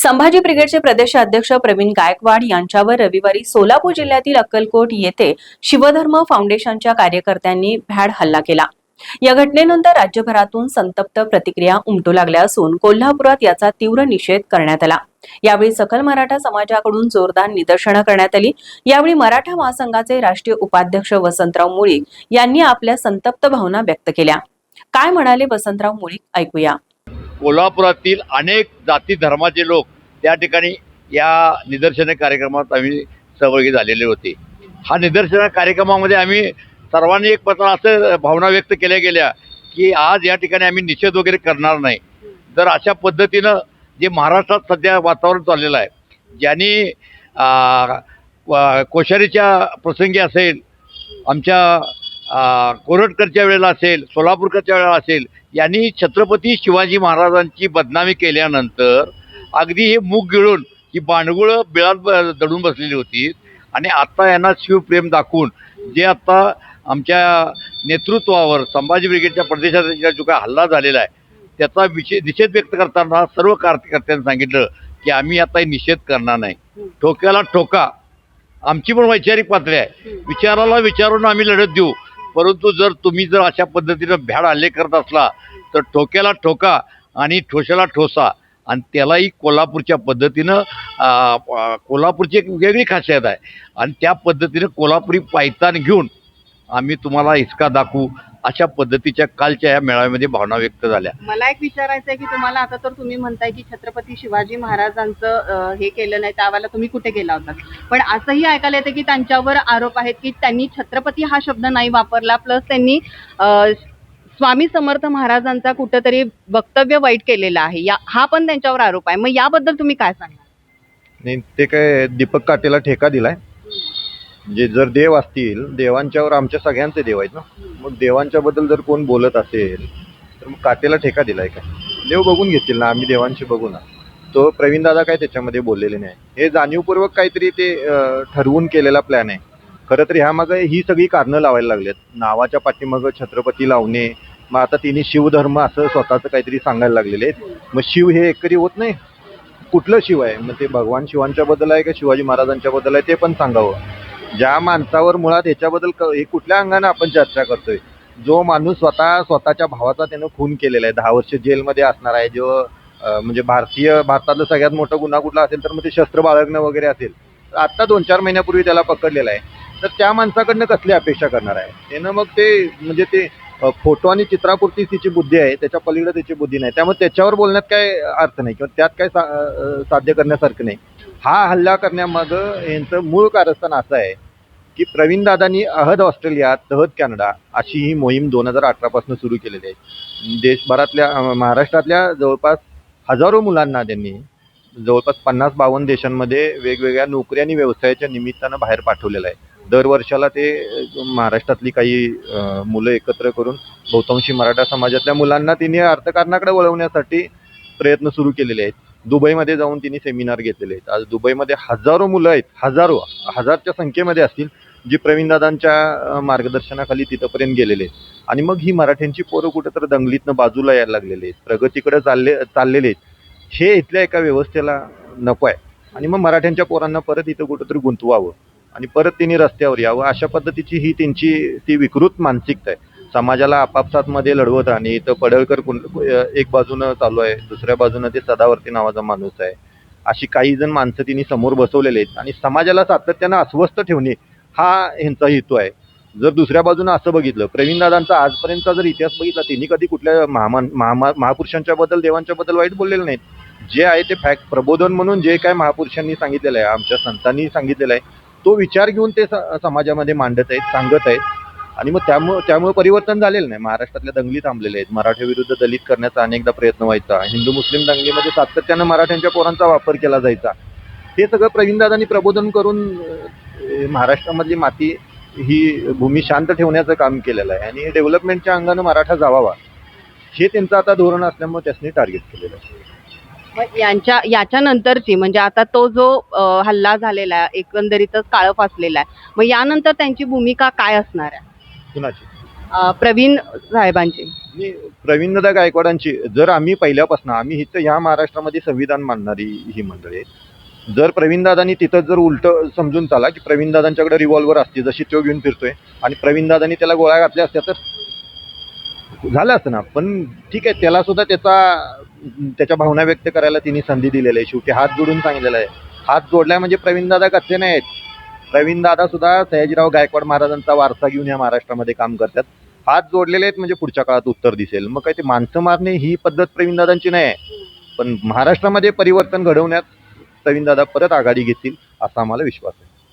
संभाजी ब्रिगेडचे प्रदेशाध्यक्ष प्रवीण गायकवाड यांच्यावर रविवारी सोलापूर जिल्ह्यातील अक्कलकोट येथे शिवधर्म फाउंडेशनच्या कार्यकर्त्यांनी भ्याड हल्ला केला. या घटनेनंतर राज्यभरातून संतप्त प्रतिक्रिया उमटू लागल्या असून कोल्हापुरात याचा तीव्र निषेध करण्यात आला. यावेळी सकल मराठा समाजाकडून जोरदार निदर्शनं करण्यात आली. यावेळी मराठा महासंघाचे राष्ट्रीय उपाध्यक्ष वसंतराव मुळीक यांनी आपल्या संतप्त भावना व्यक्त केल्या. काय म्हणाले वसंतराव मुळीक? ऐकूया. कोल्हापुरातील अनेक जाती धर्माचे लोक त्या ठिकाणी या निदर्शन कार्यक्रमात आम्ही सहभागी झालेले होते. हा निदर्शन कार्यक्रमामध्ये आम्ही सर्वांनी एक पत्र असं भावना व्यक्त केल्या गेल्या की आज या ठिकाणी आम्ही निषेध वगैरे करणार नाही. तर अशा पद्धतीनं जे महाराष्ट्रात सध्या वातावरण चाललेलं आहे ज्यांनी कोश्यारीच्या प्रसंगी असेल आमच्या कोरटकरच्या वेळेला असेल सोलापूरकरच्या वेळेला असेल यांनी छत्रपती शिवाजी महाराजांची बदनामी केल्यानंतर अगदी हे मूग गिळून ही बांडगुळं बिळात ब- दडून बसलेली होती. आणि आता यांना शिवप्रेम दाखवून जे आता आमच्या नेतृत्वावर संभाजी ब्रिगेडच्या प्रदेशात जो काय हल्ला झालेला आहे त्याचा विषय निषेध व्यक्त करताना सर्व कार्यकर्त्यांनी सांगितलं की आम्ही आता निषेध करणार नाही. ठोक्याला ठोका. आमची पण वैचारिक पातळी आहे. विचाराला विचारून आम्ही लढत देऊ. परंतु जर तुम्ही जर अशा पद्धतीनं भ्याड हल्ले करत असला तर ठोक्याला ठोका आणि ठोशाला ठोसा. आणि त्यालाही कोल्हापूरच्या पद्धतीनं कोल्हापूरची एक वेगळी खासियत आहे. आणि त्या पद्धतीनं कोल्हापुरी पायतान घेऊन आम्ही तुम्हाला हिसका दाखवू. अशा पद्धतीच्या कालच्या या मेळाव्यामध्ये भावना व्यक्त झाल्या. मला एक विचारायचं आहे की तुम्हाला आता तर तुम्ही म्हणताय की छत्रपती शिवाजी महाराजांचं अं, हे केलं नाही त्यावेळेला तुम्ही कुठे गेला होता? पण असंही ऐकायला येतं की त्यांच्यावर आरोप आहेत की त्यांनी छत्रपती हा शब्द नाही वापरला प्लस त्यांनी अं, स्वामी समर्थ महाराजांचा कुठंतरी वक्तव्य वाईट केलेलं आहे. या हा पण त्यांच्यावर आरोप आहे. मग याबद्दल तुम्ही काय सांगा नाही ते काय दीपक काटेला ठेका दिलाय? जे जर देव असतील देवांच्यावर आमच्या सगळ्यांचे देव आहेत ना. मग देवांच्या बद्दल जर कोण बोलत असेल तर मग काटेला ठेका दिलाय काय देव बघून घेतील ना आम्ही देवांशी बघू ना. तो प्रवीण दादा काय त्याच्यामध्ये बोललेले नाही. हे जाणीवपूर्वक काहीतरी ते ठरवून केलेला प्लॅन आहे. खरं तर ह्यामागे ही सगळी कारणं लावायला लागलेत. नावाच्या पाठीमागं छत्रपती लावणे मग आता तिने शिवधर्म असं स्वतःचं काहीतरी सांगायला लागलेले आहेत. मग शिव हे एकरी होत नाही. कुठलं शिव आहे? मग ते भगवान शिवांच्या बद्दल आहे का शिवाजी महाराजांच्या बद्दल आहे ते पण सांगावं. ज्या माणसावर मुळात ह्याच्याबद्दल क- हे कुठल्या अंगाने आपण चर्चा करतोय? जो माणूस स्वतः स्वतःच्या भावाचा त्यानं खून केलेला आहे दहा वर्ष जेलमध्ये असणार आहे जो अं, म्हणजे भारतीय भारतातलं सगळ्यात मोठा गुन्हा कुठला असेल तर मग ते शस्त्र बाळगणं वगैरे असेल. तर आत्ता दोन चार महिन्यापूर्वी त्याला पकडलेलं आहे. तर त्या माणसाकडनं कसली अपेक्षा करणार आहे? त्यानं मग ते म्हणजे ते अं, फोटो आणि चित्रापुरती तिची बुद्धी आहे त्याच्या पलीकडे त्याची बुद्धी नाही. त्यामुळे त्याच्यावर बोलण्यात काय अर्थ नाही किंवा त्यात काय सा अं, साध्य करण्यासारखं नाही. हा हल्ला करण्यामागं यांचं मूळ कारस्थान असं आहे की प्रवीण दादांनी अहद ऑस्ट्रेलिया तहद कॅनडा अशी ही मोहीम दोन हजार अठरापासून सुरू केलेली आहे. देशभरातल्या महाराष्ट्रातल्या जवळपास हजारो मुलांना त्यांनी जवळपास पन्नास बावन्न देशांमध्ये वेगवेगळ्या नोकरी आणि व्यवसायाच्या निमित्तानं बाहेर पाठवलेलं आहे. दरवर्षाला ते महाराष्ट्रातली काही मुलं एकत्र करून बहुतांशी मराठा समाजातल्या मुलांना तिने अर्थकारणाकडे वळवण्यासाठी प्रयत्न सुरू केलेले आहेत. दुबईमध्ये जाऊन तिने सेमिनार घेतलेले आहेत. आज दुबईमध्ये हजारो मुलं आहेत. हजारो हजारच्या संख्येमध्ये असतील जी प्रवीणदादांच्या मार्गदर्शनाखाली तिथंपर्यंत गेलेले आहेत. आणि मग ही मराठ्यांची पोरं कुठंतरी दंगलीतनं बाजूला यायला लागलेले आहेत. प्रगतीकडे चालले चाललेले आहेत. हे इथल्या एका व्यवस्थेला नको आहे. आणि मग मराठ्यांच्या पोरांना परत इथं कुठंतरी गुंतवावं. आणि परत तिने रस्त्यावर यावं. अशा पद्धतीची ही त्यांची ती विकृत मानसिकता आहे. समाजाला आपापसातमध्ये लढवत आणि इथं पडळकर कुण- एक बाजूनं चालू आहे दुसऱ्या बाजूनं ते सदावर्ती नावाचा माणूस आहे. अशी काही जण माणसं तिने समोर बसवलेले आहेत. आणि समाजाला सातत्यानं अस्वस्थ ठेवणे हा ह्यांचा हेतू आहे. जर दुसऱ्या बाजूनं असं बघितलं प्रवीणदादांचा आजपर्यंतचा जर इतिहास बघितला त्यांनी कधी कुठल्या महामान महामा महापुरुषांच्या बद्दल देवांच्या बद्दल वाईट बोललेलं नाहीत जे आहे ते फॅक्ट प्रबोधन म्हणून जे काय महापुरुषांनी सांगितलेलं आहे आमच्या संतांनी सांगितलेलं आहे तो विचार घेऊन ते स- समाजामध्ये मांडत आहेत सांगत आहेत. आणि मग त्यामुळे त्यामुळे परिवर्तन झालेलं नाही. महाराष्ट्रातल्या दंगली थांबलेल्या आहेत. मराठ्याविरुद्ध दलित करण्याचा अनेकदा प्रयत्न व्हायचा. हिंदू मुस्लिम दंगलीमध्ये सातत्यानं मराठ्यांच्या पोरांचा वापर केला जायचा. हे सगळं प्रवीणदादांनी प्रबोधन करून महाराष्ट्रामधली माती ही भूमी शांत ठेवण्याचं काम केलेलं आहे. आणि डेव्हलपमेंटच्या अंगानं मराठा जावावा. हे त्यांचं आता धोरण असल्यामुळे त्यांनी टार्गेट केलेलं आहे. मग यांच्या याच्यानंतरची म्हणजे आता तो जो हल्ला झालेला आहे एकंदरीतच काळं फासलेला आहे. मग यानंतर त्यांची भूमिका काय असणार आहे? कुणाची? अं, प्रवीण साहेबांची. आणि प्रवीणदादा गायकवाडांची. जर आम्ही पहिल्यापासून आम्ही इथं ह्या महाराष्ट्रामध्ये संविधान मानणारी ही मंडळी आहेत जर प्रवीणदादांनी तिथं जर उलट समजून चाला की प्रवीणदादांच्याकडे रिव्हॉल्वर असते जशी तो घेऊन फिरतोय आणि प्रवीणदादांनी त्याला गोळ्या घातल्या असत्या तर झालं असतं ना. पण ठीक आहे त्याला सुद्धा त्याचा त्याच्या भावना व्यक्त करायला तिने संधी दिलेली आहे. शेवटी हात जोडून सांगितलेला आहे. हात जोडलाय म्हणजे प्रवीणदादा कच्चे नाही आहेत प्रवीणदादा सुद्धा सयाजीराव गायकवाड महाराजांचा वारसा घेऊन या महाराष्ट्रामध्ये काम करतात. हात जोडलेले आहेत म्हणजे पुढच्या काळात उत्तर दिसेल. मग काय ते माणसं मारणे ही पद्धत प्रवीणदादांची नाही आहे. पण महाराष्ट्रामध्ये परिवर्तन घडवण्यात प्रवीणदादा परत आघाडी घेतील असा आम्हाला विश्वास आहे.